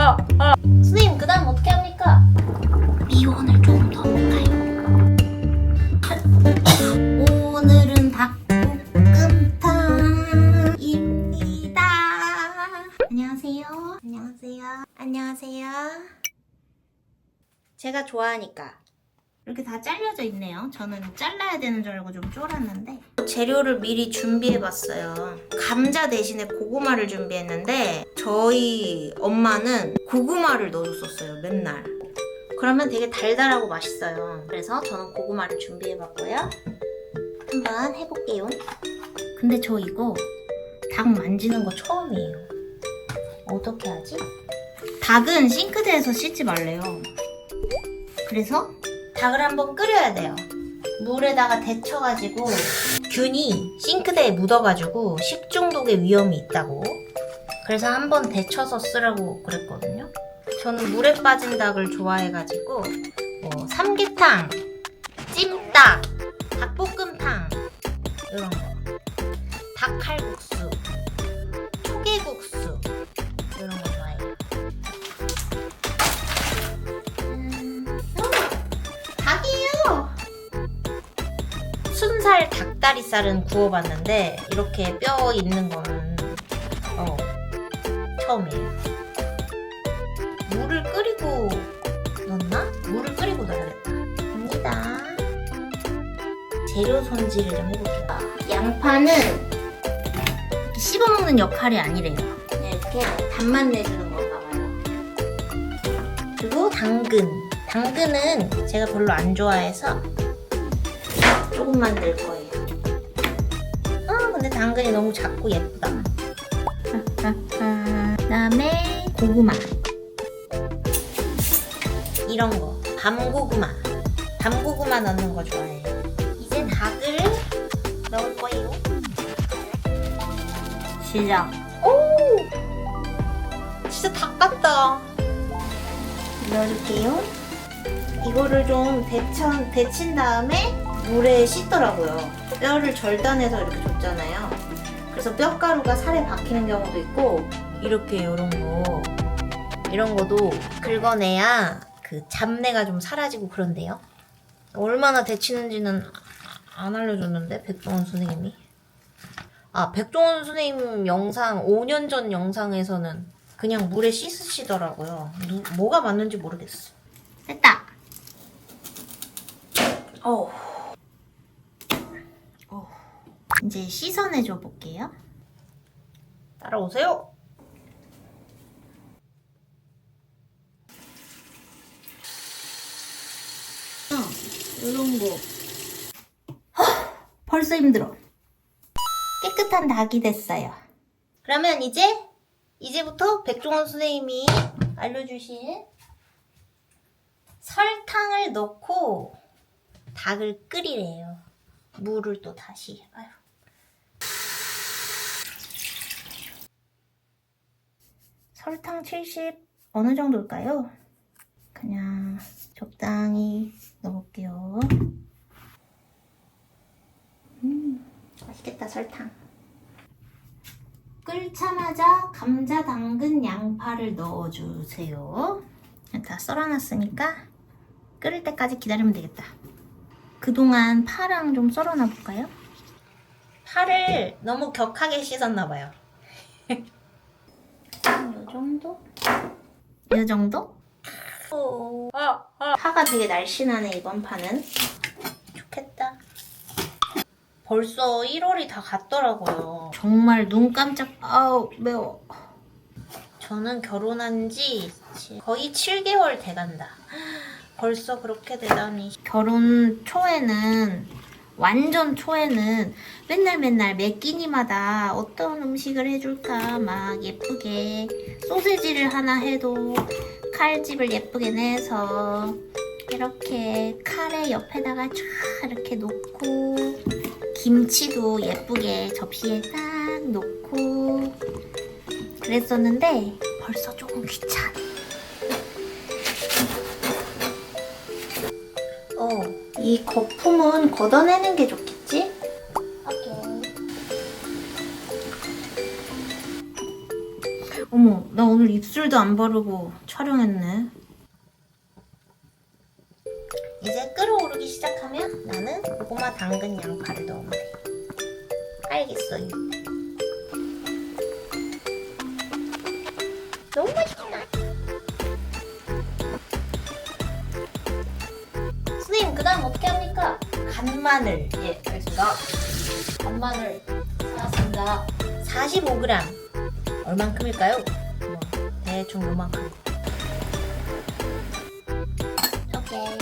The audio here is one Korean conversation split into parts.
선생님 그 다음 어떻게 합니까? 미원을 조금 더 볼까요? 오늘은 닭볶음탕입니다. 안녕하세요. 안녕하세요. 안녕하세요. 제가 좋아하니까 이렇게 다 잘려져 있네요. 저는 잘라야 되는 줄 알고 좀 쫄았는데 재료를 미리 준비해봤어요. 감자 대신에 고구마를 준비했는데 저희 엄마는 고구마를 넣어줬었어요. 맨날. 그러면 되게 달달하고 맛있어요. 그래서 저는 고구마를 준비해봤고요. 한번 해볼게요. 근데 저 이거 닭 만지는 거 처음이에요. 어떻게 하지? 닭은 싱크대에서 씻지 말래요. 그래서 닭을 한번 끓여야 돼요. 물에다가 데쳐가지고 균이 싱크대에 묻어가지고 식중독의 위험이 있다고. 그래서 한번 데쳐서 쓰라고 그랬거든요. 저는 물에 빠진 닭을 좋아해가지고 뭐 삼계탕, 찜닭, 닭볶음탕 이런 거, 닭칼국수, 초계국수 닭다리살은 구워봤는데 이렇게 뼈 있는 거는 어, 처음이에요. 물을 끓이고 넣나? 물을 끓이고 넣어야겠다. 갑니다. 재료 손질을 좀 해볼게요. 양파는 씹어먹는 역할이 아니래요. 그냥 이렇게 단맛 내주는 건가 봐요. 그리고 당근. 당근은 제가 별로 안 좋아해서 조금만 넣을 거예요. 아, 근데 당근이 너무 작고 예쁘다. 그다음에 고구마. 이런 거. 밤고구마. 밤고구마 넣는 거 좋아해요. 이제 닭을 넣을 거예요. 시작. 오! 진짜 닭 같다. 넣어줄게요. 이거를 좀 데쳐, 데친 다음에 물에 씻더라고요. 뼈를 절단해서 이렇게 줬잖아요. 그래서 뼈가루가 살에 박히는 경우도 있고, 이렇게 이런 거, 이런 거도 긁어내야 그 잡내가 좀 사라지고 그런데요. 얼마나 데치는지는 안 알려줬는데, 백종원 선생님이. 아, 백종원 선생님 영상, 5년 전 영상에서는 그냥 물에 씻으시더라고요. 누, 뭐가 맞는지 모르겠어. 됐다! 어. 어. 이제 씻어내줘 볼게요. 따라오세요. 어, 이런 거. 헉, 벌써 힘들어. 깨끗한 닭이 됐어요. 그러면 이제 이제부터 백종원 선생님이 알려주신 설탕을 넣고 닭을 끓이래요. 물을 또 다시. 아유. 설탕 70 어느 정도일까요? 그냥 적당히 넣어볼게요. 음, 맛있겠다 설탕. 끓자마자 감자, 당근, 양파를 넣어주세요. 다 썰어놨으니까 끓을 때까지 기다리면 되겠다. 그동안 파랑 좀 썰어놔 볼까요? 파를 너무 격하게 씻었나 봐요. 이 정도? 이 정도? 파가 되게 날씬하네 이번 파는. 좋겠다. 벌써 1월이 다 갔더라고요. 정말 눈 깜짝 아우 매워. 저는 결혼한 지 거의 7개월 돼간다. 벌써 그렇게 되다니. 결혼 초에는 완전 초에는 맨날 맨날 매 끼니마다 어떤 음식을 해줄까 막 예쁘게 소세지를 하나 해도 칼집을 예쁘게 내서 이렇게 칼에 옆에다가 쫙 이렇게 놓고 김치도 예쁘게 접시에 딱 놓고 그랬었는데 벌써 조금 귀찮아. 어, 이 거품은 걷어내는 게 좋겠지? 오케이. 어머, 나 오늘 입술도 안 바르고 촬영했네. 이제 끓어오르기 시작하면 나는 고구마, 당근, 양파를 넣으면 돼. 알겠어, 이때. 너무 맛있다. 선 간마늘. 예, 알겠습니다. 간마늘 사왔습니다. 45g. 얼만큼일까요? 뭐, 대충 요만큼. 오케이.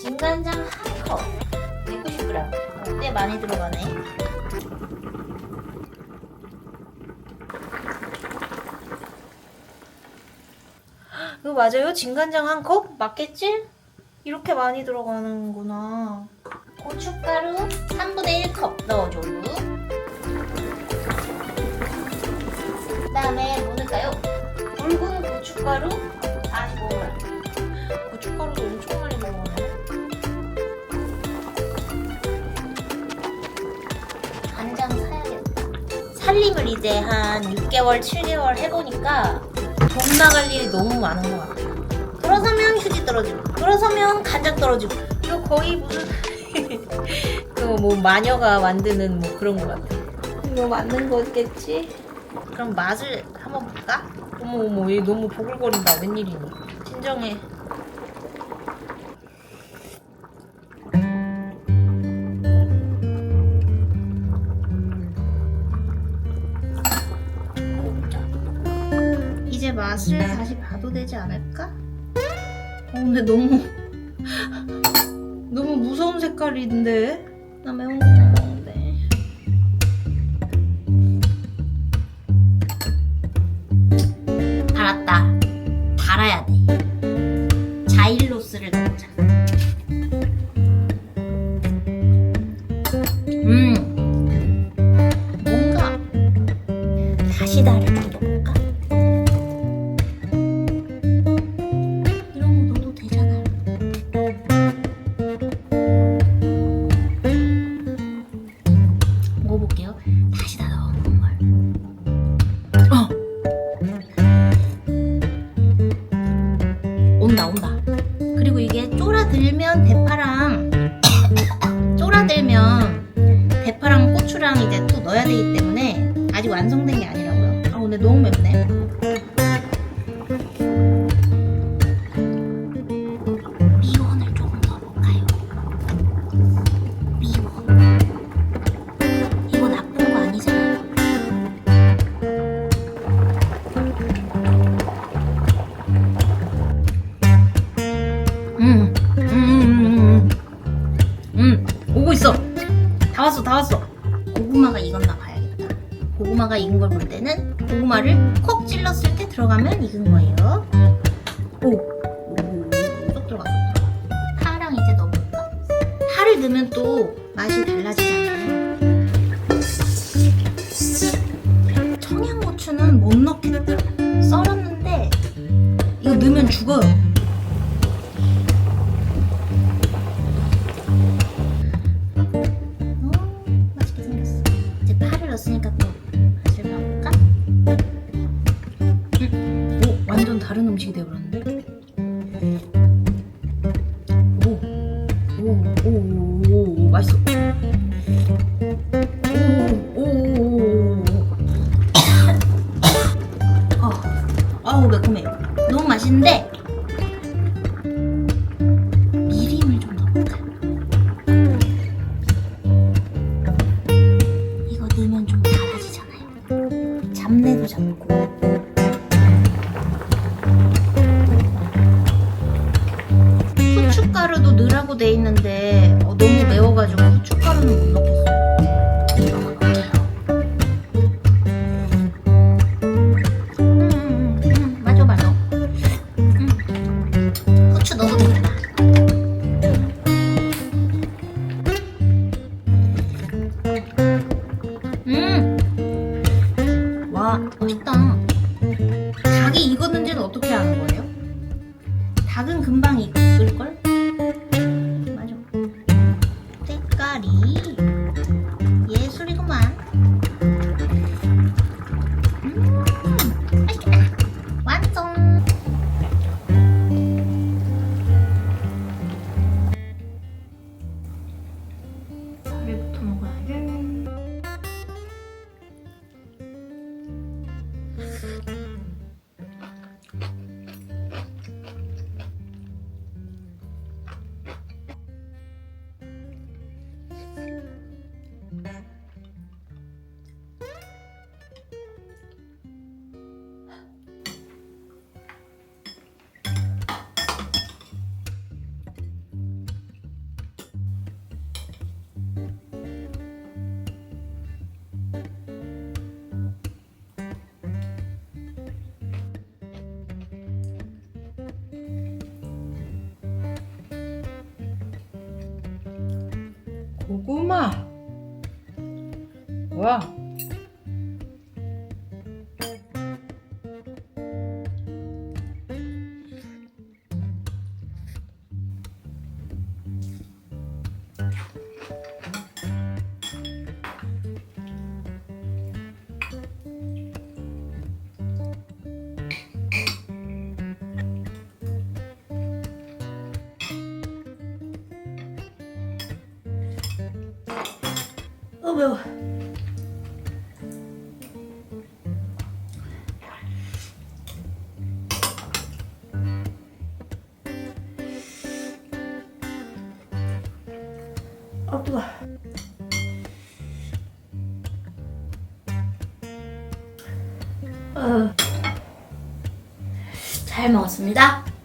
진간장 한 컵. 190g. 어, 꽤 많이 들어가네. 이거 맞아요? 진간장 한 컵? 맞겠지? 이렇게 많이 들어가는구나. 고춧가루 3분의 1컵 넣어줘요. 그 다음에 뭐 넣을까요? 붉은 고춧가루 45g. 고춧가루도 엄청 많이 들어가네. 간장 사야겠다. 살림을 이제 한 6개월, 7개월 해보니까 돈 나갈 일이 너무 많은 것 같아요. 그러서면 휴지 떨어지고, 그러서면 간장 떨어지고, 이거 거의 무슨 그뭐 마녀가 만드는 뭐 그런 것 같아. 이거 만든 거겠지? 그럼 맛을 한번 볼까? 어머 어머 얘 너무 보글거린다. 웬일이니? 진정해. 이제 맛을 다시 봐도 되지 않을까? 어, 근데 너무 너무 무서운 색깔인데. 나 매운 거 먹는데. 달았다. 달아야 돼. 자일로스를 넣자 왔어, 다 왔어. 고구마가 익었나 봐야겠다. 고구마가 익은 걸 볼 때는 고구마를 콕 찔렀을 때 들어가면 익은 거예요. 오, 오, 쏙 들어가, 쏙 들어가. 파랑 이제 넣어볼까? 파를 넣으면 또 맛이 달라지잖아요. 청양고추는 못 넣겠다. 썰었는데 이거 넣으면 죽어요. 돼 있는데 어, 너무 매워가지고 후춧가루는 못 넣겠어 고구마. 와. 매워. 아 뜨거. 어. 잘 먹었습니다.